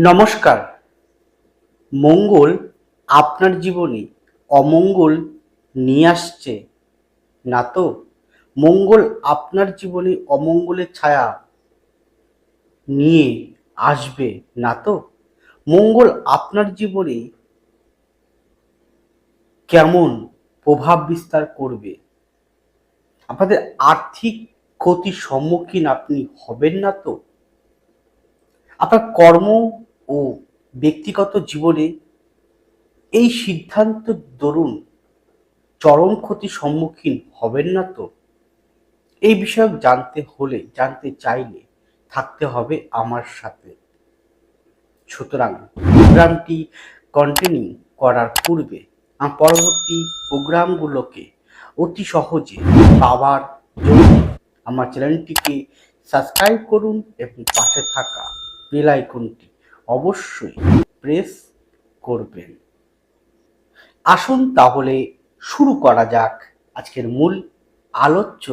নমস্কার। মঙ্গল আপনার জীবনে অমঙ্গল নিয়ে আসছে। না তো? মঙ্গল আপনার জীবনে অমঙ্গলের ছায়া নিয়ে আসবে, না তো? মঙ্গল আপনার জীবনে কেমন প্রভাব বিস্তার করবে? আপনাদের আর্থিক ক্ষতির সম্মুখীন আপনি হবেন না তো? আপনার কর্ম ও ব্যক্তিগত জীবনে এই সিদ্ধান্ত দরুন চরম ক্ষতির সম্মুখীন হবেন না তো? এই বিষয়ে জানতে হলে, জানতে চাইলে থাকতে হবে আমার সাথে। সুতরাং প্রোগ্রামটি কন্টিনিউ করার পূর্বে আমার পরবর্তী প্রোগ্রামগুলোকে অতি সহজে পাওয়ার জন্য আমার চ্যানেলটিকে সাবস্ক্রাইব করুন এবং পাশে থাকা বেল আইকনটি অবশ্যই প্রেস করবেন। আসুন তাহলে শুরু করা যাক আজকের মূল আলোচ্য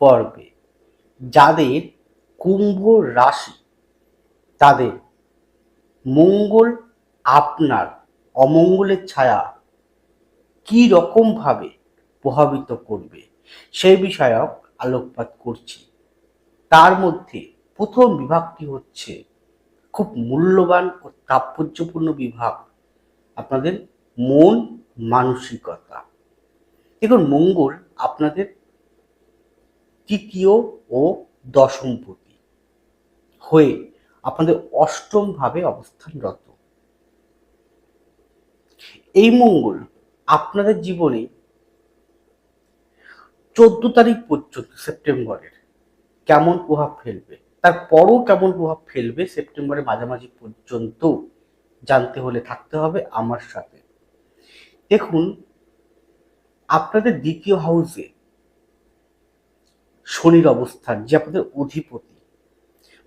পর্বে। যাদের কুম্ভ রাশি, তাদের মঙ্গল আপনার অমঙ্গলের ছায়া কি রকম ভাবে প্রভাবিত করবে সেই বিষয়ক আলোকপাত করছি। তার মধ্যে প্রথম বিভাগটি হচ্ছে খুব মূল্যবান ও তাৎপর্যপূর্ণ বিভাগ। আপনাদের মন মানসিকতা। দেখুন, মঙ্গল আপনাদের তৃতীয় ও দশমপতি হয়ে আপনাদের অষ্টম ভাবে অবস্থানরত। এই মঙ্গল আপনাদের জীবনে চোদ্দ তারিখ পর্যন্ত সেপ্টেম্বরের কেমন প্রভাব ফেলবে? তারপরও কেমন প্রভাব ফেলবে সেপ্টেম্বরের মাঝামাঝি পর্যন্ত জানতে হলে থাকতে হবে আমার সাথে। দেখুন, আপনাদের দ্বিতীয় হাউসে শনির অবস্থান, যে আপনাদের অধিপতি।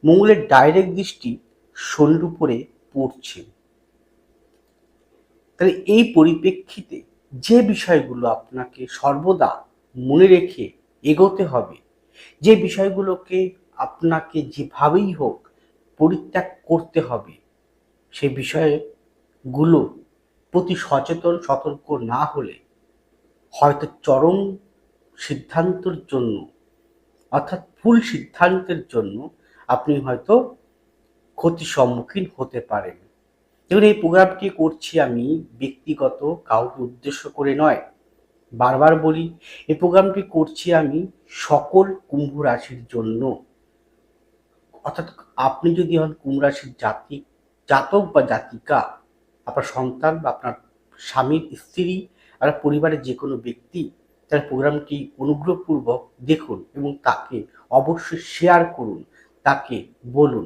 মঙ্গলের ডাইরেক্ট দৃষ্টি শনির উপরে পড়ছে। তাহলে এই পরিপ্রেক্ষিতে যে বিষয়গুলো আপনাকে সর্বদা মনে রেখে এগোতে হবে, যে বিষয়গুলোকে আপনাকে যেভাবেই হোক পরিত্যাগ করতে হবে। সেই বিষয়গুলো প্রতি সচেতন, সতর্ক না হলে হয়তো চরম সিদ্ধান্তের জন্য, অর্থাৎ ভুল সিদ্ধান্তের জন্য আপনি হয়তো ক্ষতির সম্মুখীন হতে পারেন। দেখুন, এই প্রোগ্রামটি করছি আমি ব্যক্তিগত, কাউকে উদ্দেশ্য করে নয়। বারবার বলি, এই প্রোগ্রামটি করছি আমি সকল কুম্ভ রাশির জন্য। অর্থাৎ আপনি যদি হন কুম্ভ রাশির জাতি, জাতক বা জাতিকা, আপনার সন্তান বা আপনার স্বামীর স্ত্রী আর পরিবারের যে কোনো ব্যক্তি, তার প্রোগ্রামটি অনুগ্রহপূর্বক দেখুন এবং তাকে অবশ্যই শেয়ার করুন, তাকে বলুন।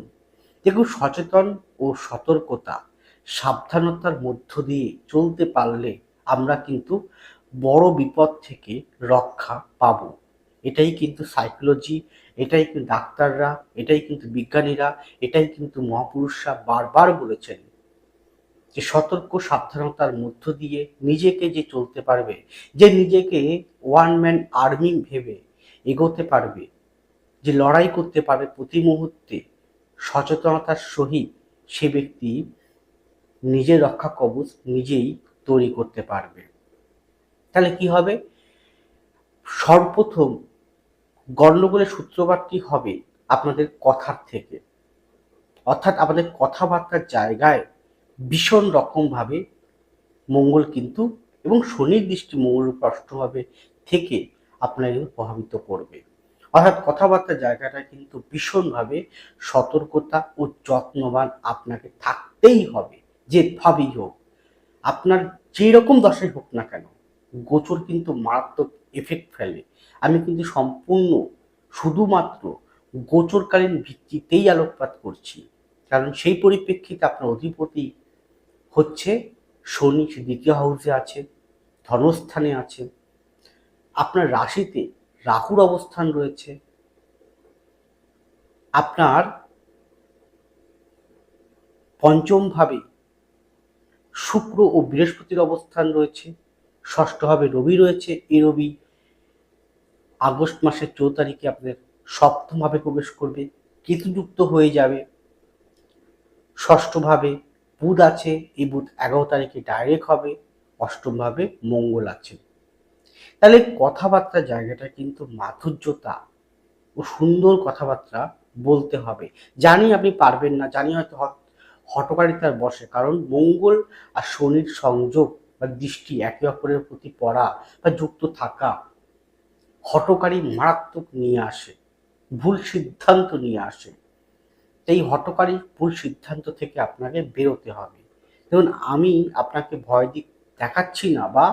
দেখুন, সচেতন ও সতর্কতা, সাবধানতার মধ্য দিয়ে চলতে পারলে আমরা কিন্তু বড় বিপদ থেকে রক্ষা পাব। এটাই কিন্তু সাইকোলজি এটাই কিন্তু ডাক্তাররা, এটাই কিন্তু বিজ্ঞানীরা, এটাই কিন্তু মহাপুরুষরা বারবার বলেছেন যে সতর্ক, সাবধানতার মধ্য দিয়ে নিজেকে যে চলতে পারবে, যে নিজেকে ওয়ান ম্যান আর্মি ভেবে এগোতে পারবে, যে লড়াই করতে পারবে প্রতি মুহূর্তে সচেতনতার সহিত সে ব্যক্তি নিজের রক্ষা কবচ নিজেই তৈরি করতে পারবে। তাহলে কি হবে? সর্বপ্রথম গণ্ডগোলের সূত্রপাতটি হবে আপনাদের কথার থেকে? অর্থাৎ আমাদের কথাবার্তার জায়গায় ভীষণ রকমভাবে মঙ্গল কিন্তু এবং শনির দৃষ্টি মঙ্গল স্পষ্টভাবে থেকে আপনাকে প্রভাবিত করবে। অর্থাৎ কথাবার্তার জায়গাটা কিন্তু ভীষণভাবে সতর্কতা ও যত্নবান আপনাকে থাকতেই হবে যেভাবেই হোক। আপনার যেরকম দশাই হোক না কেন, গোচর কিন্তু মারাত্মক এফেক্ট ফেলে। আমি কিন্তু সম্পূর্ণ, শুধুমাত্র গোচরকালীন ভিত্তিতেই আলোকপাত করছি। কারণ সেই পরিপ্রেক্ষিতে আপনার অধিপতি হচ্ছে, শনি সে দ্বিতীয় হাউসে আছে ধনস্থানে আছে। আপনার রাশিতে রাহুর অবস্থান রয়েছে। আপনার পঞ্চম ভাবে শুক্র ও বৃহস্পতির অবস্থান রয়েছে। ষষ্ঠভাবে রবি রয়েছে এই রবি আগস্ট মাসের চৌ তারিখে আপনাদের সপ্তমভাবে প্রবেশ করবে, কেতুযুক্ত হয়ে যাবে। ষষ্ঠভাবে বুধ আছে, এই বুধ এগারো তারিখে ডাইরেক্ট হবে, অষ্টমভাবে মঙ্গল আছে। তাহলে কথাবার্তা জায়গাটা কিন্তু মাধুর্যতা ও সুন্দর কথাবার্তা বলতে হবে। জানি আপনি পারবেন না, জানি হয়তো হট- হটকারিতার বসে, কারণ মঙ্গল আর শনির সংযোগ বা দৃষ্টি একে অপরের প্রতি পড়া বা যুক্ত থাকা হটকারী মারাত্মক নিয়ে আসে, ভুল সিদ্ধান্ত নিয়ে আসে। এই হটকারী ভুল সিদ্ধান্ত থেকে আপনাকে বেরোতে হবে। দেখুন, আমি আপনাকে ভয় দিক দেখাচ্ছি না বা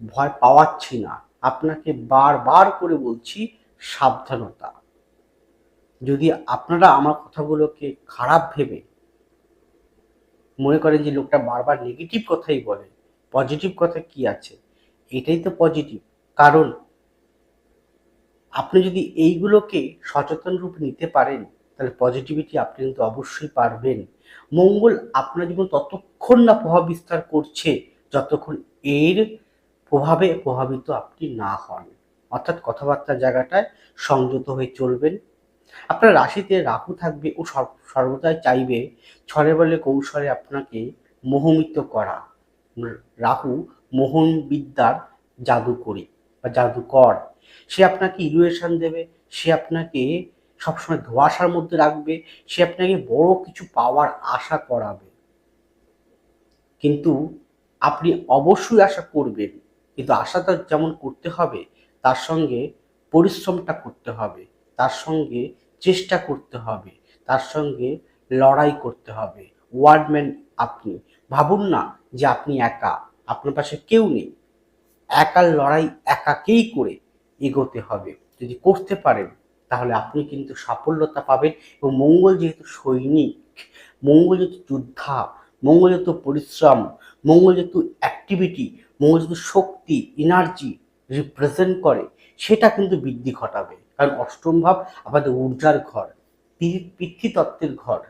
ভয় পাওয়াচ্ছি না। আপনাকে বারবার করে বলছি, সাবধানতা। যদি আপনারা আমার কথাগুলোকে খারাপ ভেবে, মনে করেন যে লোকটা বারবার নেগেটিভ কথাই বলে পজিটিভ কথা কি আছে? এটাই তো পজিটিভ কারণ আপনি যদি এইগুলোকে সচেতন রূপ নিতে পারেন, তাহলে পজিটিভিটি আপনি কিন্তু অবশ্যই পারবেন। মঙ্গল আপনার জীবন ততক্ষণ না প্রভাব বিস্তার করছে যতক্ষণ এর প্রভাবে প্রভাবিত আপনি না হন। অর্থাৎ কথাবার্তার জায়গাটায় সংযত হয়ে চলবেন। আপনার রাশিতে রাহু থাকবে ও সর- সর্বদাই চাইবে ছলে বলে কৌশলে আপনাকে মোহমিত করা। রাহু মোহন বিদ্যার জাদুকরি বা জাদুকর। সে আপনাকে ইলুয়েশন দেবে, সে আপনাকে সবসময় ধোয়াশার মধ্যে রাখবে, সে আপনাকে বড় কিছু পাওয়ার আশা করাবে। কিন্তু আপনি অবশ্যই আশা করবেন, কিন্তু আশাটা যেমন করতে হবে, তার সঙ্গে পরিশ্রমটা করতে হবে, তার সঙ্গে চেষ্টা করতে হবে, তার সঙ্গে লড়াই করতে হবে। ওয়ার্ডম্যান আপনি, ভাবুন না যে আপনি একা, আপনার পাশে কেউ নেই। একার লড়াই একাকেই করে এগোতে হবে। যদি করতে পারেন, তাহলে আপনি কিন্তু সাফল্যতা পাবেন এবং মঙ্গল যেহেতু সৈনিক, মঙ্গল যেহেতু যোদ্ধা, মঙ্গল যেহেতু পরিশ্রম, মঙ্গল যেহেতু অ্যাক্টিভিটি মঙ্গল যেহেতু শক্তি এনার্জি রিপ্রেজেন্ট করে, সেটা কিন্তু বৃদ্ধি ঘটাবে। কারণ অষ্টম ভাব আমাদের ঊর্জার ঘর পিতৃতত্ত্বের ঘর।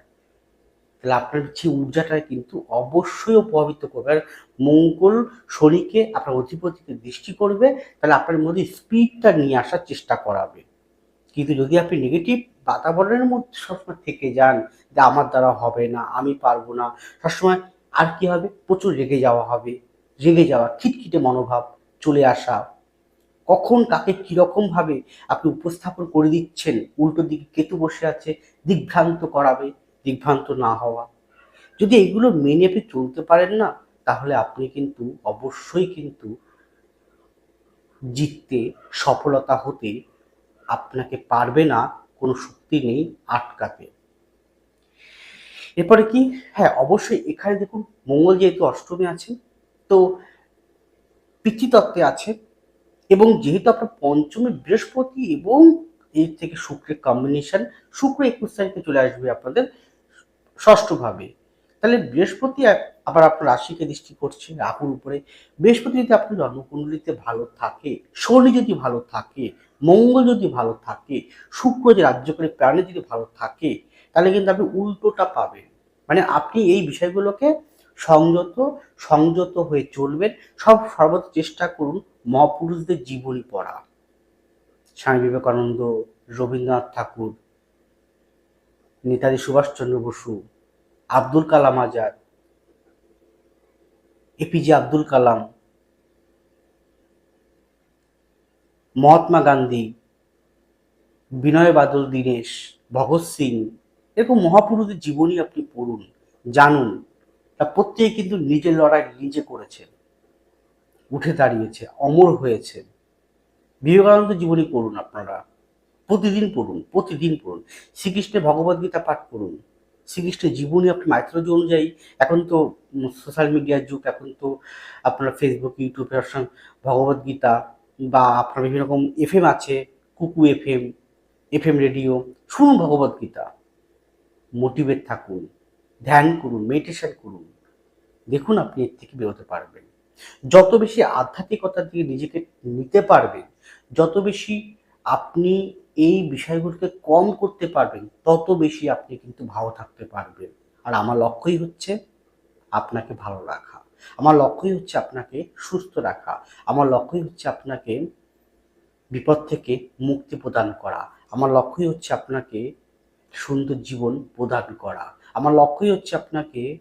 তাহলে আপনার সেই ঊর্জাটা কিন্তু অবশ্যই প্রভাবিত করবে। আর মঙ্গল শরীরকে আপনার অধিপতিকে দৃষ্টি করবে, তাহলে আপনার মধ্যে স্পিডটা নিয়ে আসার চেষ্টা করাবে। কিন্তু যদি আপনি নেগেটিভ বাতাবরণের মধ্যে সবসময় থেকে যান, যে আমার দ্বারা হবে না, আমি পারব না, সবসময় আর কি হবে? প্রচুর রেগে যাওয়া হবে। রেগে যাওয়া, খিটখিটে মনোভাব চলে আসা। কখন কাকে কীরকম ভাবে আপনি উপস্থাপন করে দিচ্ছেন, উল্টো দিকে কেতু বসে আছে, দিগ্ভ্রান্ত করাবে। দিগ্ভ্রান্ত না হওয়া। যদি এগুলো মেনে আপনি চলতে পারেন না, তাহলে আপনি কিন্তু অবশ্যই কিন্তু জিততে সফলতা হতে আপনাকে পারবে না, কোনো শক্তি নেই আটকাতে। এরপরে কি? হ্যাঁ অবশ্যই এখানে দেখুন, মঙ্গল যেহেতু অষ্টমী আছে, তো পিতৃতত্ত্বে আছে এবং যেহেতু আপনার পঞ্চমী বৃহস্পতি এবং এর থেকে শুক্রের কম্বিনেশন শুক্র একুশ তারিখে চলে আসবে আপনাদের ষষ্ঠভাবে। তাহলে বৃহস্পতি আবার আপনার রাশিকে দৃষ্টি করছে রাহুর উপরে। বৃহস্পতি যদি আপনার জন্মকুণ্ডলিতে ভালো থাকে, শনি যদি ভালো থাকে, মঙ্গল যদি ভালো থাকে, শুক্র যে রাজ্য করে প্রাণে যদি ভালো থাকে, তাহলে কিন্তু আপনি উল্টোটা পাবেন। মানে আপনি এই বিষয়গুলোকে সংযত সংযত হয়ে চলবেন। সব সর্বদা চেষ্টা করুন মহাপুরুষদের জীবনী পড়া। স্বামী বিবেকানন্দ, রবীন্দ্রনাথ ঠাকুর নেতাজি সুভাষচন্দ্র বসু, আব্দুল কালাম আজাদ এপিজে আব্দুল কালাম, মহাত্মা গান্ধী, বিনয় বাদল দীনেশ, ভগৎ সিং, এরকম মহাপুরুষদের জীবনী আপনি পড়ুন, জানুন। তা প্রত্যেকে কিন্তু নিজের লড়াই নিজে করেছেন, উঠে দাঁড়িয়েছে, অমর হয়েছে বিবেকানন্দ জীবনী পড়ুন আপনারা। প্রতিদিন পড়ুন প্রতিদিন পড়ুন। শ্রীকৃষ্ণের ভগবদ্গীতা পাঠ করুন। শ্রীকৃষ্ণের জীবনী আপনি মাইথোলজি অনুযায়ী, এখন তো সোশ্যাল মিডিয়ার যুগ, এখন তো আপনার ফেসবুক ইউটিউবে ভগবদ্গীতা বা আপনার বিভিন্ন রকম এফএম আছে, কুকু এফএম এফএম রেডিও শুনুন ভগবদ্গীতা মোটিভেট থাকুন, ধ্যান করুন মেডিটেশন করুন। দেখুন আপনি এর থেকে বেরোতে পারবেন। যত বেশি আধ্যাত্মিকতার দিকে নিজেকে নিতে পারবেন, যত বেশি আপনি এই বিষয়গুলোকে কম করতে পারবেন, তত বেশি আপনি কিন্তু ভালো থাকতে পারবেন। আর আমার লক্ষ্যই হচ্ছে আপনাকে ভালো রাখা। আমার লক্ষ্যই হচ্ছে আপনাকে সুস্থ রাখা। আমার লক্ষ্যই হচ্ছে আপনাকে বিপদ থেকে মুক্তি প্রদান করা। আমার লক্ষ্যই হচ্ছে আপনাকে সুন্দর জীবন প্রদান করা। আমার লক্ষ্যই হচ্ছে আপনাকে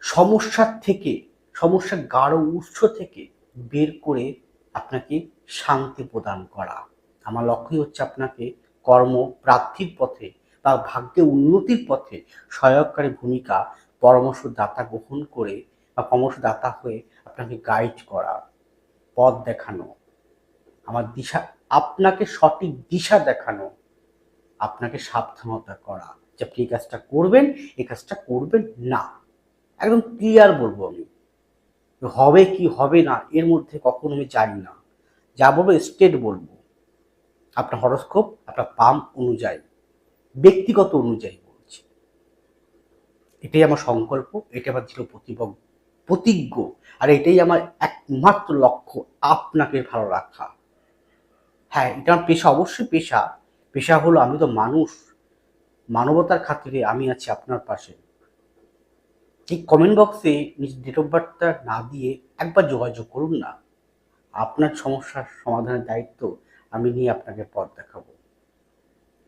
সমস্যার থেকে, সমস্যার গাঢ় উৎস থেকে বের করে আপনাকে শান্তি প্রদান করা। আমার লক্ষ্যই হচ্ছে আপনাকে কর্ম, প্রাপ্তির পথে বা ভাগ্যে উন্নতির পথে সহায়ককারী ভূমিকা পরামর্শদাতা গ্রহণ করে বা পরামর্শদাতা হয়ে আপনাকে গাইড করা, পথ দেখানো, আমার দিশা, আপনাকে সঠিক দিশা দেখানো, আপনাকে সাবধানতা করা যে আপনি এই কাজটা করবেন, এই কাজটা করবেন না। একদম ক্লিয়ার বলব আমি। হবে কি হবে না, এর মধ্যে কখনো আমি জানি না। যা বলব স্টেট বলব। আপনার হরস্কোপ, আপনার পাম অনুযায়ী, ব্যক্তিগত অনুযায়ী বলছি। এটাই আমার সংকল্প, এটাই আমার ছিল প্রতিবদ্ধ প্রতিজ্ঞ, আর এটাই আমার একমাত্র লক্ষ্য, আপনাকে ভালো রাখা। হ্যাঁ এটা আমার পেশা, অবশ্যই পেশা। পেশা হলো আমি তো মানুষ, মানবতার খাতিরে আমি আছি আপনার পাশে। এই কমেন্ট বক্সে নিজ ডেট অফ বার্থটা না দিয়ে একবার যোগাযোগ করুন না। আপনার সমস্যার সমাধানের দায়িত্ব আমি নিয়ে আপনাকে পথ দেখাবো।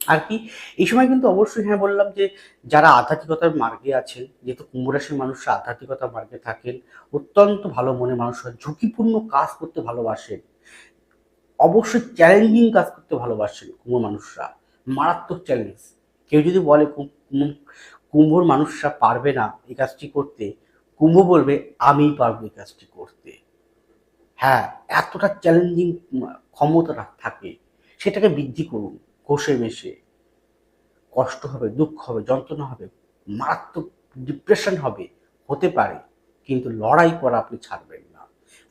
আর কি? এই সময় কিন্তু অবশ্যই হ্যাঁ বললাম যে, যারা আধ্যাত্মিকতার মার্গে আছেন, যেহেতু কুম্ভ রাশির মানুষরা আধ্যাত্মিকতার মার্গে থাকেন, অত্যন্ত ভালো মনে মানুষরা, ঝুঁকিপূর্ণ কাজ করতে ভালোবাসেন, অবশ্যই চ্যালেঞ্জিং কাজ করতে ভালোবাসেন কুম্ভ মানুষরা, মারাত্মক চ্যালেঞ্জ কেউ যদি বলে কুম- কুম- কুম্ভর মানুষরা পারবে না এই কাজটি করতে, কুম্ভ বলবে আমি পারব এই কাজটি করতে। হ্যাঁ এতটা চ্যালেঞ্জিং ক্ষমতাটা থাকে, সেটাকে বৃদ্ধি করুন, কষে মেশে কষ্ট হবে, দুঃখ হবে, যন্ত্রণা হবে, মারাত্মক ডিপ্রেশন হবে, হতে পারে, কিন্তু লড়াই করা আপনি ছাড়বেন না।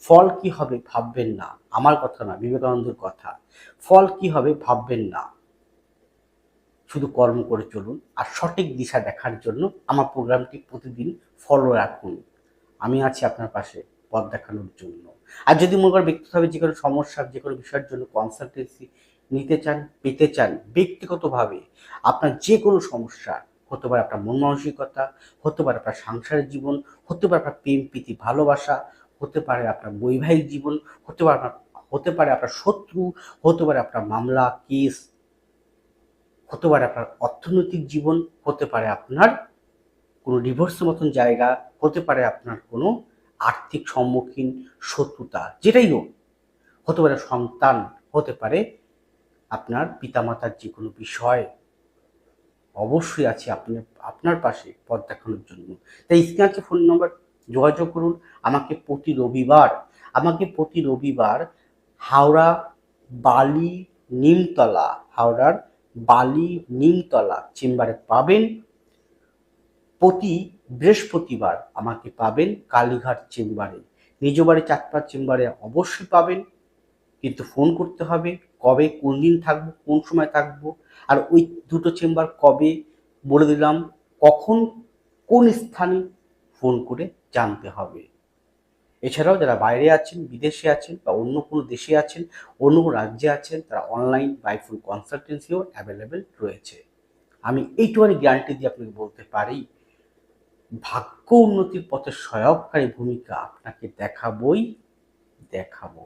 ফল কি হবে ভাববেন না, আমার কথা না, বিবেকানন্দের কথা। ফল কি হবে ভাববেন না। শুধু কর্ম করে চলুন, আর সঠিক দিশা দেখার জন্য আমার প্রোগ্রামটি প্রতিদিন ফলো রাখুন। আমি আছি আপনার পাশে পথ দেখানোর জন্য। আর যদি মনে করেন ব্যক্তিগতভাবে যে কোনো সমস্যার যে কোনো বিষয়ের জন্য কনসালটেন্সি নিতে চান পেতে চান ব্যক্তিগতভাবে আপনার যে কোনো সমস্যা হতে পারে আপনার মন মানসিকতা হতে পারে আপনার সাংসারিক জীবন হতে পারে আপনার প্রেম প্রীতি ভালোবাসা হতে পারে আপনার বৈবাহিক জীবন হতে পারে আপনার হতে পারে আপনার শত্রু হতে পারে আপনার মামলা কেস হতে পারে আপনার অর্থনৈতিক জীবন হতে পারে আপনার কোনো ডিভোর্সের মতন জায়গা হতে পারে আপনার কোনো আর্থিক সম্মুখীন শত্রুতা, যেটাই হোক, হতে পারে সন্তান, হতে পারে আপনার পিতামাতার যে কোনো বিষয়, অবশ্যই আছে আপনার আপনার পাশে পথ দেখানোর জন্য। তাই স্ক্রিনে আছে ফোন নম্বর, যোগাযোগ করুন। আমাকে প্রতি রবিবার, আমাকে প্রতি রবিবার হাওড়া বালি নিমতলা, হাওড়ার বালি নিমতলা চেম্বারে পাবেন। প্রতি বৃহস্পতিবার আমাকে পাবেন কালীঘাট চেম্বারে। নিজ বাড়ি চাকপার চেম্বারে অবশ্যই পাবেন। কিন্তু ফোন করতে হবে, কবে, কোন দিন থাকব, কোন সময় থাকব, আর ওই দুটো চেম্বার কবে বলে দিলাম, কখন, কোন স্থানে ফোন করে জানতে হবে। এছাড়াও যারা বাইরে আছেন, বিদেশে আছেন বা অন্য কোনো দেশে আছেন, অন্য কোনো রাজ্যে আছেন, তারা অনলাইন বাই ফোন কনসালটেন্সিও অ্যাভেলেবেল রয়েছে। আমি এইটুখানি গ্যারান্টি দিয়ে আপনাকে বলতে পারি ভাগ্য উন্নতির পথে সহায়ককারী ভূমিকা আপনাকে দেখাবই, দেখাবো।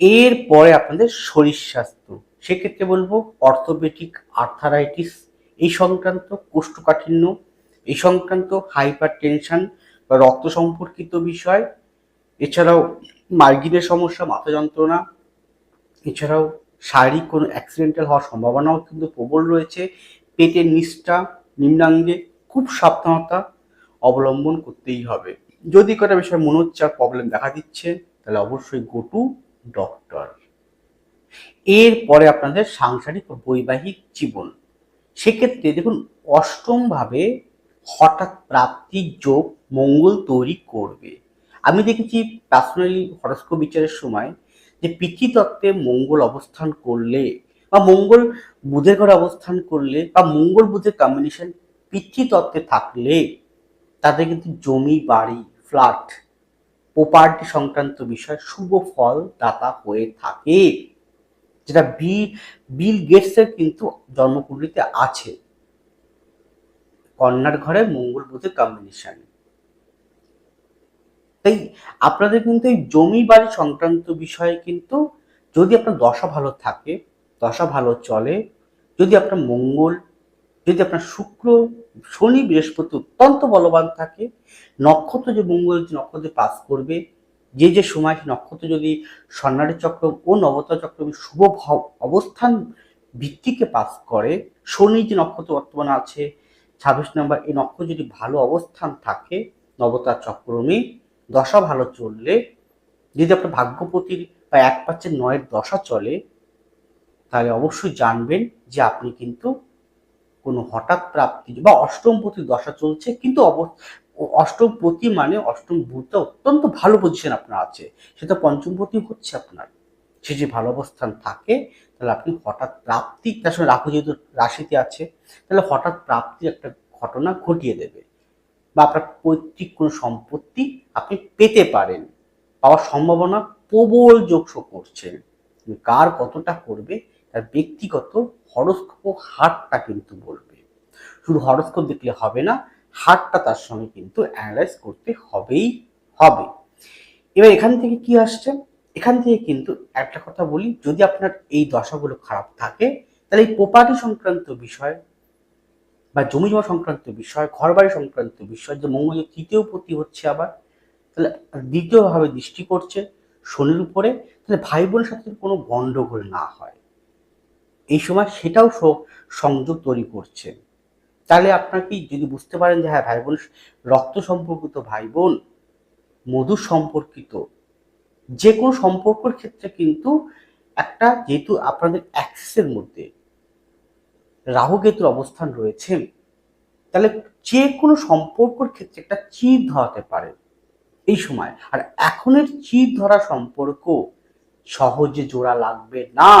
এরপরে আপনাদের শরীর স্বাস্থ্য। সেক্ষেত্রে বলব অর্থোপেডিক আর্থারাইটিস, এই সংক্রান্ত কোষ্ঠকাঠিন্য, এই সংক্রান্ত হাইপার টেনশন বা রক্ত সম্পর্কিত বিষয়, এছাড়াও মার্গিনের সমস্যা, মাথা যন্ত্রণা, এছাড়াও শারীরিক কোনো অ্যাক্সিডেন্টাল হওয়ার সম্ভাবনাও কিন্তু প্রবল রয়েছে। পেটের নিষ্ঠা, নিম্নাঙ্গে খুব সাবধানতা অবলম্বন করতেই হবে। যদি কটা বিষয়ে মনে হচ্ছে আর প্রবলেম দেখা দিচ্ছে, তাহলে অবশ্যই গো টু ডক্টর এরপরে আপনাদের সাংসারিক ও বৈবাহিক জীবন। সেক্ষেত্রে দেখুন, অষ্টমভাবে হঠাৎ প্রাপ্তির যোগ মঙ্গল তৈরি করবে। আমি দেখেছি পার্সোনালি হরস্কোপ বিচারের সময় যে পিতৃতত্ত্বে মঙ্গল অবস্থান করলে বা মঙ্গল বুধের ঘরে অবস্থান করলে বা মঙ্গল বুধের কম্বিনেশন পিতৃতত্ত্বে থাকলে তাদের কিন্তু জমি, বাড়ি ফ্ল্যাট প্রপার্টি সংক্রান্ত বিষয় শুভ ফল দাতা হয়ে থাকে। যেটা বি বিল গেটসের কিন্তু জন্মকুণ্ডলিতে আছে। কন্যার ঘরে মঙ্গল বুধের কম্বিনেশন তাই আপনাদের কিন্তু এই জমি, বাড়ি সংক্রান্ত বিষয়ে কিন্তু যদি আপনার দশা ভালো থাকে, দশা ভালো চলে, যদি আপনার মঙ্গল, যদি আপনার শুক্র শনি বৃহস্পতি অত্যন্ত বলবান থাকে। নক্ষত্র যে মঙ্গল নক্ষত্রে পাস করবে, যে যে সময় নক্ষত্র যদি স্বর্ণালী চক্র ও নবতা চক্র শুভ অবস্থান ভিত্তিকে পাস করে, শনি যে নক্ষত্র বর্তমানে আছে, ছাব্বিশ নম্বর, এই নক্ষত্র যদি ভালো অবস্থান থাকে নবতার চক্রমে দশা ভালো চললে, যদি আপনার ভাগ্যপতির বা এক পাচ্ছের নয়ের দশা চলে, তাহলে অবশ্যই জানবেন যে আপনি কিন্তু কোনো হঠাৎ প্রাপ্তি বা অষ্টমপতি দশা চলছে, কিন্তু অব- অষ্টমপতি মানে অষ্টম বুধটা অত্যন্ত ভালো পজিশন আপনার আছে। সেটা পঞ্চমপতি হচ্ছে আপনার। সে যে ভালো অবস্থান থাকে, তাহলে আপনি হঠাৎ প্রাপ্তি, তার সঙ্গে রাহু যেহেতু রাশিতে আছে, তাহলে হঠাৎ প্রাপ্তির একটা ঘটনা ঘটিয়ে দেবে। বা আপনার পৈতৃক কোনো সম্পত্তি আপনি পেতে পারেন। পাওয়ার সম্ভাবনা প্রবল যোগ শো করছে কার কতটা করবে, তার ব্যক্তিগত হরস্কোপ হারটা কিন্তু বলবে। শুধু হরস্কোপ দেখলে হবে না হারটা তার সঙ্গে কিন্তু অ্যানালাইজ করতে হবেই হবে। এবার এখান থেকে কি আসছে? এখান থেকে কিন্তু একটা কথা বলি, যদি আপনার এই দশাগুলো খারাপ থাকে, তাহলে এই প্রপার্টি সংক্রান্ত বিষয় বা জমি জমা সংক্রান্ত বিষয়, ঘরবাড়ি সংক্রান্ত বিষয়, যে মঙ্গল যে তৃতীয় পতি হচ্ছে আবার, তাহলে দ্বিতীয়ভাবে দৃষ্টি করছে শনির উপরে, তাহলে ভাই বোনের সাথে কোনো গন্ডগোল না হয় এই সময় সেটাও সংযোগ তৈরি করছে। তাহলে আপনার কি যদি বুঝতে পারেন যে হ্যাঁ ভাই বোন রক্ত সম্পর্কিত ভাই বোন মধুর সম্পর্কিত, যে কোনো সম্পর্কের ক্ষেত্রে কিন্তু একটা যেহেতু আপনাদের অ্যাক্সেসের মধ্যে রাহু কেতুর অবস্থান রয়েছে, তাহলে যে কোনো সম্পর্কের ক্ষেত্রে একটা চির ধরাতে পারে এই সময়। আর এখনের চির ধরা সম্পর্ক সহজে জোড়া লাগবে না।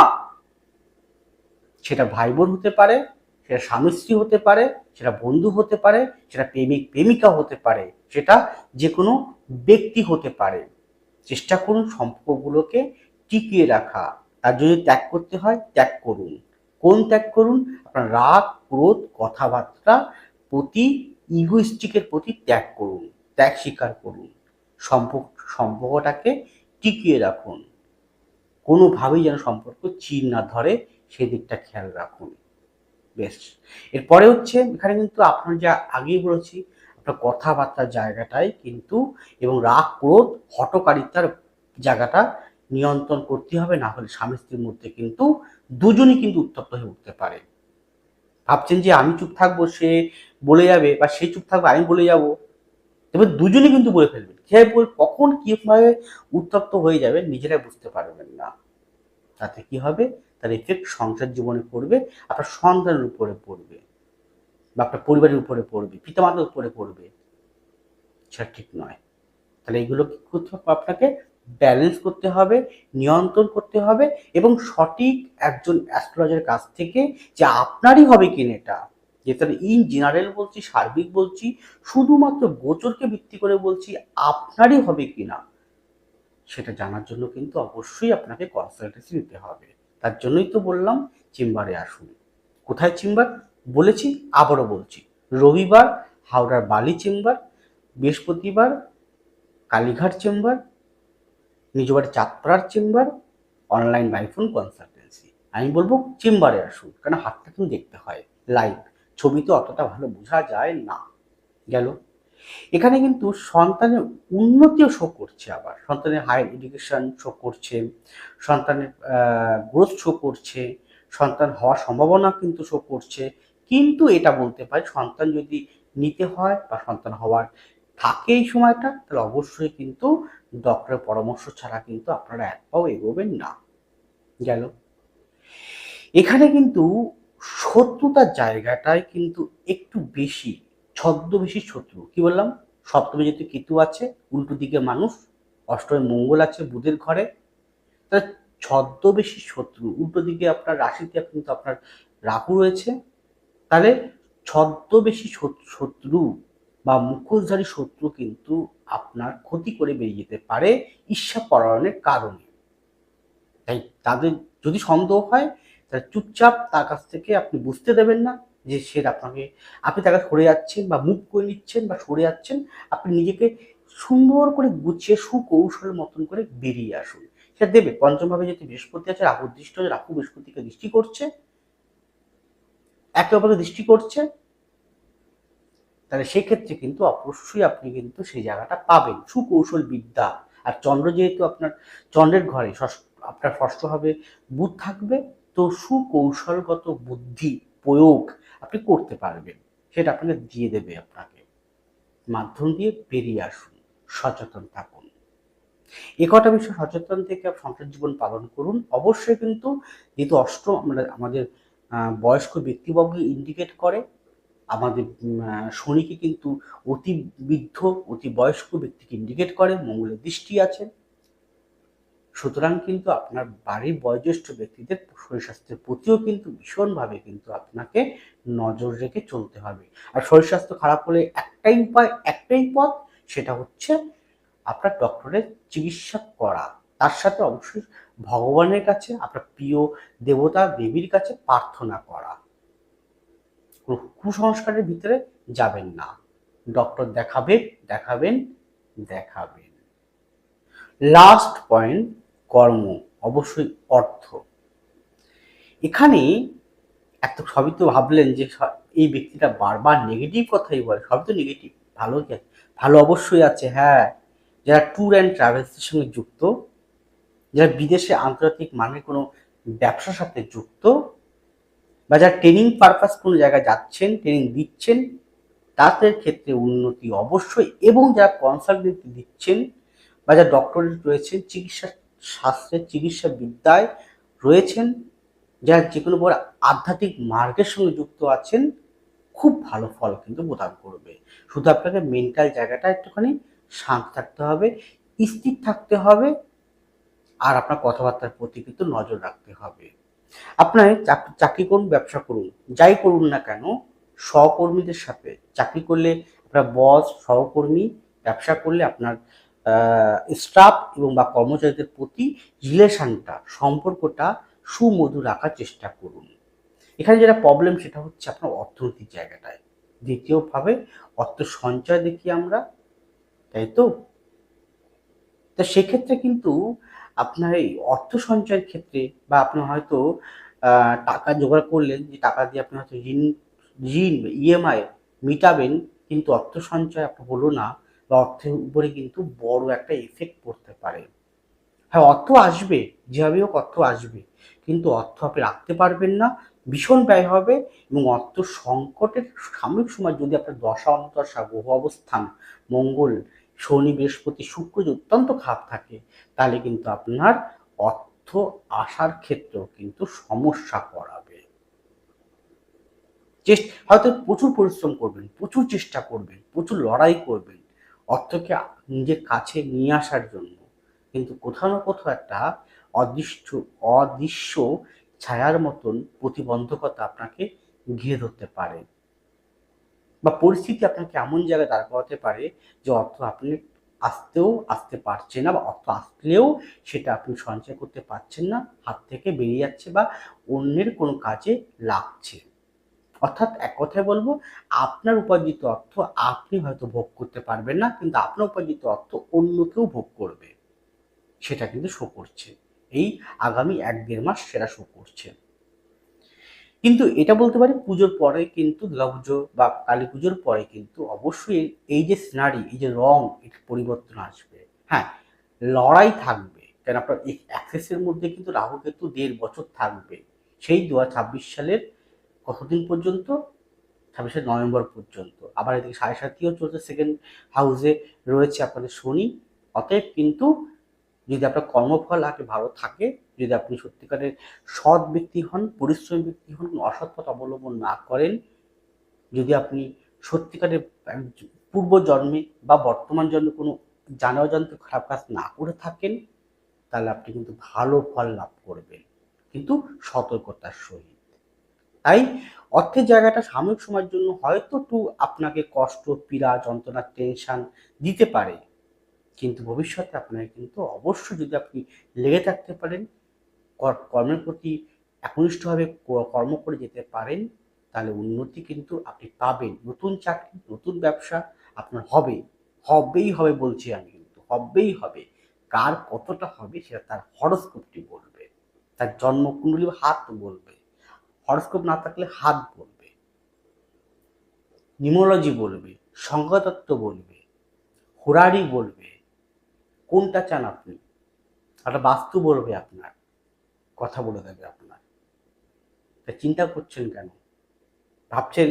সেটা ভাই বোন হতে পারে, সেটা স্বামী স্ত্রী হতে পারে, সেটা বন্ধু হতে পারে, সেটা প্রেমিক, প্রেমিকা হতে পারে, সেটা যে কোনো ব্যক্তি হতে পারে। চেষ্টা করুন সম্পর্কগুলোকে টিকিয়ে রাখা। তার যদি ত্যাগ করতে হয়, ত্যাগ করুন। কোন ত্যাগ করুন? আপনার রাগ, ক্রোধ, কথাবার্তা প্রতি ইগোইস্টিকের প্রতি ত্যাগ করুন, ত্যাগ স্বীকার করুন। সম্পর্ক, সম্পর্কটাকে টিকিয়ে রাখুন। কোনোভাবেই যেন সম্পর্ক চির না ধরে সেদিকটা খেয়াল রাখুন। বেশ। এরপরে হচ্ছে, এখানে কিন্তু আপনার যা আগেই বলেছি, আপনার কথাবার্তার জায়গাটাই কিন্তু এবং রাগ, ক্রোধ হটকারিতার জায়গাটা নিয়ন্ত্রণ করতে হবে, না হলে স্বামী স্ত্রীর মধ্যে কিন্তু দুজনই কিন্তু উত্তপ্ত হয়ে উঠতে পারে। ভাবছেন যে আমি চুপ থাকব, সে বলে যাবে বা সে চুপ থাকবে, আমি বলে যাব। তবে দুজনই কিন্তু বলে ফেলবেন। বল, কখন কীভাবে উত্তপ্ত হয়ে যাবে, নিজেরাই বুঝতে পারবেন না। তাতে কি হবে? তার এফেক্ট সংসার জীবনে পড়বে, আপনার সন্তানের উপরে পড়বে বা আপনার পরিবারের উপরে পড়বে, পিতামাতার উপরে পড়বে। সেটা ঠিক নয়। তাহলে এগুলো কি করতে হবে আপনাকে ব্যালেন্স করতে হবে, নিয়ন্ত্রণ করতে হবে এবং সঠিক একজন অ্যাস্ট্রোলজারের কাছ থেকে যে আপনারই হবে কিনা এটা, যে তাহলে ইন জেনারেল বলছি, সার্বিক বলছি, শুধুমাত্র গোচরকে ভিত্তি করে বলছি, আপনারই হবে কিনা সেটা জানার জন্য কিন্তু অবশ্যই আপনাকে কনসালটেন্সি নিতে হবে। তার জন্যই তো বললাম চেম্বারে আসুন। কোথায় চেম্বার? বলেছি, আবারও বলছি, রবিবার হাওড়ার বালি চেম্বার, বৃহস্পতিবার কালীঘাট চেম্বার নিজ বাড়ি চাঁদপাড়ার chamber, online by phone consultancy আমি বলব চেম্বারে আসুন কারণ হাতটা কিন্তু দেখতে হয় লাইভ ছবিতে অতটা ভালো বোঝা যায় না। গেল। এখানে কিন্তু সন্তানের উন্নতিও শো করছে আবার। সন্তানের হায়ার এডুকেশন শো করছে, সন্তানের গ্রোথ শো করছে, সন্তান হওয়ার সম্ভাবনা কিন্তু শো করছে। কিন্তু এটা বলতে পারি, সন্তান যদি নিতে হয় বা সন্তান হওয়ার থাকে এই সময়টা, তাহলে অবশ্যই কিন্তু ডক্টরের পরামর্শ ছাড়া কিন্তু আপনারা এক পাও এগোবেন না। গেল। এখানে কিন্তু শত্রুতার জায়গাটায় কিন্তু একটু বেশি। ছদ্মবেশী শত্রু। কি বললাম? সপ্তমে যেহেতু কেতু আছে, উল্টো দিকে মানুষ, অষ্টমে মঙ্গল আছে, বুধের ঘরে। তাহলে ছদ্মবেশী শত্রু, উল্টো দিকে আপনার রাশিতে কিন্তু আপনার রাহু রয়েছে। তাহলে ছদ্মবেশী শত্রু বা মুখোশধারী শত্রু কিন্তু আপনার ক্ষতি করে বেরিয়ে যেতে পারে ঈর্ষা পরায়ণের কারণে। তাই তাদের যদি সন্দেহ হয়, তাহলে চুপচাপ তার কাছ থেকে আপনি বুঝতে দেবেন না। যে সে আপনাকে, আপনি তাকে সরে যাচ্ছেন বা মুখ করে নিচ্ছেন বা সরে যাচ্ছেন, আপনি নিজেকে সুন্দর করে গুছিয়ে সুকৌশলের মতন করে বেরিয়ে আসুন। সেটা দেবে। পঞ্চমভাবে যদি বৃহস্পতি আছে, রাহু দৃষ্ট রাহু বৃহস্পতিকে দৃষ্টি করছে। একে অপরকে দৃষ্টি করছে। তাহলে সেক্ষেত্রে কিন্তু অবশ্যই আপনি কিন্তু সেই জায়গাটা পাবেন। সুকৌশল বিদ্যা। আর চন্দ্র যেহেতু আপনার, চন্দ্রের ঘরে আপনার ষষ্ঠ হবে বুধ থাকবে, তো সুকৌশলগত বুদ্ধি, প্রয়োগ আপনি করতে পারবেন। সেটা আপনাকে দিয়ে দেবে আপনাকে। মাধ্যম দিয়ে বেরিয়ে আসুন, সচেতন থাকুন। এ কটা বিষয় সচেতন থেকে সংসার জীবন পালন করুন। অবশ্যই কিন্তু যেহেতু অষ্টম, আমরা আমাদের বয়স্ক ব্যক্তিবর্গ ইন্ডিকেট করে, আমাদের শনিকে কিন্তু অতি বৃদ্ধ, অতি বয়স্ক ব্যক্তিকে ইন্ডিকেট করে, মঙ্গলের দৃষ্টি আছে। সুতরাং কিন্তু আপনার বাড়ির বয়োজ্যেষ্ঠ ব্যক্তিদের শরীর স্বাস্থ্যের প্রতিও কিন্তু ভীষণভাবে কিন্তু আপনাকে নজর রেখে চলতে হবে। আর শরীর স্বাস্থ্য খারাপ হলে একটাই উপায়, একটাই পথ, সেটা হচ্ছে আপনার ডক্টরের চিকিৎসা করা। তার সাথে অবশ্যই ভগবানের কাছে, আপনার প্রিয় দেবতা দেবীর কাছে প্রার্থনা করা। কুসংস্কারের ভিতরে যাবেন না। ডক্টর দেখাবেন দেখাবেন দেখাবেন। লাস্ট পয়েন্ট কর্ম, অবশ্যই অর্থ। এখানে এত সবই তো ভাবলেন যে এই ব্যক্তিটা বারবার নেগেটিভ কথাই বলে, সবই তো নেগেটিভ ভালো? ভালো অবশ্যই আছে হ্যাঁ যারা ট্যুর অ্যান্ড ট্রাভেলসের সঙ্গে যুক্ত, যারা বিদেশে আন্তর্জাতিক মানের কোনো ব্যবসার সাথে যুক্ত, বা যারা ট্রেনিং পারপাস কোনো জায়গায় যাচ্ছেন ট্রেনিং দিচ্ছেন, তাদের ক্ষেত্রে উন্নতি অবশ্যই, এবং যারা কনসালটেন্সি দিচ্ছেন, বা যারা ডক্টরেট রয়েছেন, চিকিৎসা শাস্ত্রের চিকিৎসা বিদ্যায় রয়েছেন যারা যে কোনো বড় আধ্যাত্মিক মার্গের সঙ্গে যুক্ত আছেন, খুব ভালো ফল কিন্তু প্রদান করবে। শুধু আপনাকে মেন্টাল জায়গাটা একটুখানি শান্ত থাকতে হবে, স্থির থাকতে হবে, আর আপনার কথাবার্তার প্রতি কিন্তু নজর রাখতে হবে। আপনার চাকরি করুন, ব্যবসা করুন, যাই করুন না কেন, সহকর্মীদের সাথে চাকরি করলে আপনার বস সহকর্মী ব্যবসা করলে আপনার স্টাফ এবং বা কর্মচারীদের প্রতি রিলেশনটা সম্পর্কটা সুমধুর রাখার চেষ্টা করুন। এখানে যেটা প্রবলেম সেটা হচ্ছে আপনার অর্থনৈতিক জায়গাটায়। দ্বিতীয়ভাবে অর্থ সঞ্চয় দেখি আমরা, তাই তো? তো সেক্ষেত্রে কিন্তু আপনার এই অর্থ সঞ্চয়ের ক্ষেত্রে বা আপনি হয়তো টাকা জোগাড় করলেন, যে টাকা দিয়ে আপনি হয়তো ঋণ ঋণ ইএমআই মিটাবেন, কিন্তু অর্থ সঞ্চয় আপনার হলো না, বা অর্থের উপরে কিন্তু বড় একটা এফেক্ট পড়তে পারে। হ্যাঁ অর্থ আসবে যেভাবে হোক অর্থ আসবে। কিন্তু অর্থ আপনি রাখতে পারবেন না, ভীষণ ব্যয় হবে এবং অর্থ সংকটের সাময়িক সময় যদি আপনার দশা অন্তর্দশা গ্রহ অবস্থান, মঙ্গল, শনি, বৃহস্পতি, শুক্র যদি অত্যন্ত খারাপ থাকে, তাহলে কিন্তু আপনার অর্থ আসার ক্ষেত্রেও কিন্তু সমস্যা করাবে চেষ্টা, হয়তো প্রচুর পরিশ্রম করবেন, প্রচুর চেষ্টা করবেন, প্রচুর লড়াই করবেন, অর্থকে নিজের কাছে নিয়ে আসার জন্য। কিন্তু কোথাও না কোথাও একটা অদৃশ্য অদৃশ্য ছায়ার মতন প্রতিবন্ধকতা আপনাকে ঘিরে ধরতে পারে। বা পরিস্থিতি আপনাকে এমন জায়গায় দাঁড় করাতে পারে যে অর্থ আপনি আসতেও আসতে পারছে না বা অর্থ আসলেও সেটা আপনি সঞ্চয় করতে পারছেন না, হাত থেকে বেরিয়ে যাচ্ছে বা অন্যের কোনো কাজে লাগছে। অর্থাৎ এক কথায় বলব, আপনার উপার্জিত অর্থ আপনি হয়তো ভোগ করতে পারবেন না, কিন্তু আপনার উপার্জিত অর্থ অন্য কেউ ভোগ করবে। সেটা কিন্তু শো করছে। এই আগামী এক দেড় মাস সেটা শো করছে। কিন্তু এটা বলতে পারি পুজোর পরে কিন্তু দুর্গাপুজো বা কালী পুজোর পরে কিন্তু অবশ্যই এই যে সিনারি এই যে রং, এর পরিবর্তন আসবে। হ্যাঁ লড়াই থাকবে। কেন আপনার এই অ্যাক্সেসের মধ্যে কিন্তু রাহু কেতু দেড় বছর থাকবে। সেই দু সালের কতদিন পর্যন্ত? ছাব্বিশে নভেম্বর পর্যন্ত। আবার এদিকে সাড়ে সাতিও চলছে সেকেন্ড হাউসে রয়েছে আপনাদের শনি। অতএব কিন্তু যদি আপনার কর্মফল আগে ভালো থাকে, যদি আপনি সত্যিকারের সৎ ব্যক্তি হন, পরিশ্রমী ব্যক্তি হন অসৎ পথ অবলম্বন না করেন, যদি আপনি সত্যিকারের পূর্ব জন্মে বা বর্তমান জন্মে কোনো জানা খারাপ কাজ না করে থাকেন, তাহলে আপনি কিন্তু ভালো ফল লাভ করবেন। কিন্তু সতর্কতার সহিত। তাই অর্থের জায়গাটা সাময়িক সময়ের জন্য হয়তো একটু আপনাকে কষ্ট, পীড়া, যন্ত্রণা টেনশন দিতে পারে। কিন্তু ভবিষ্যতে আপনাকে কিন্তু অবশ্যই যদি আপনি লেগে থাকতে পারেন, কর- কর্মের প্রতি একনিষ্ঠভাবে কর্ম করে যেতে পারেন, তাহলে উন্নতি কিন্তু আপনি পাবেন। নতুন চাকরি, নতুন ব্যবসা আপনার হবে। হবেই হবে বলছি আমি কিন্তু, হবেই হবে। কার কতটা হবে সেটা তার হরস্কোপটি বলবে। তার জন্মকুণ্ডলী হাত বলবে। হরস্কোপ না থাকলে হাত বলবে। নিমোলজি বলবে, সংজ্ঞাতত্ত্ব বলবে, হোরারি বলবে কোনটা চান আপনি? একটা বাস্তু বলবে আপনার, কথা বলে দেবে আপনার। তা চিন্তা করছেন কেন? ভাবছেন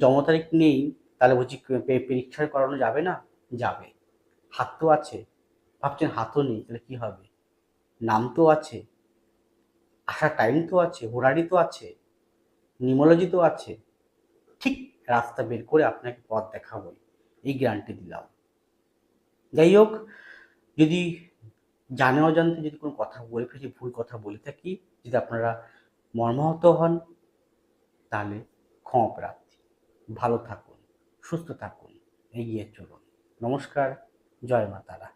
জন্ম তারিখ নেই, তাহলে বলছি পরীক্ষা করানো যাবে না? যাবে। হাত তো আছে। ভাবছেন হাতও নেই, তাহলে কি হবে? নাম তো আছে। আসার টাইম তো আছে হোরারি তো আছে, নিমোলজি তো আছে। ঠিক রাস্তা বের করে আপনাকে পথ দেখাবই এই গ্যারান্টি দিলাম। যাই হোক যদি জানে অজান্তে যদি কোনো কথা বলে ফেলি, ভুল কথা বলে থাকি, যদি আপনারা মর্মাহত হন, তাহলে ক্ষমা প্রাপ্তি। ভালো থাকুন, সুস্থ থাকুন, এগিয়ে চলুন। নমস্কার, জয় মা তারা